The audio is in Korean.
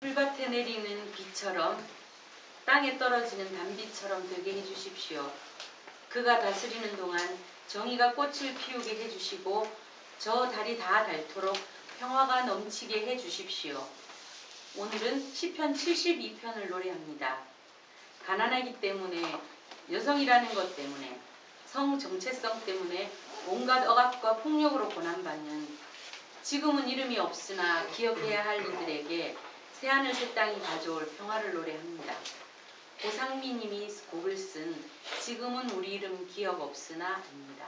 풀밭에 내리는 비처럼 땅에 떨어지는 단비처럼 되게 해주십시오. 그가 다스리는 동안 정의가 꽃을 피우게 해주시고 저 달이 다 닳도록 평화가 넘치게 해주십시오. 오늘은 시편 72편을 노래합니다. 가난하기 때문에 여성이라는 것 때문에 성 정체성 때문에 온갖 억압과 폭력으로 고난받는 지금은 이름이 없으나 기억해야 할 이들에게 새하늘 새 땅이 가져올 평화를 노래합니다. 고상미님이 곡을 쓴 지금은 우리 이름 기억 없으나 입니다.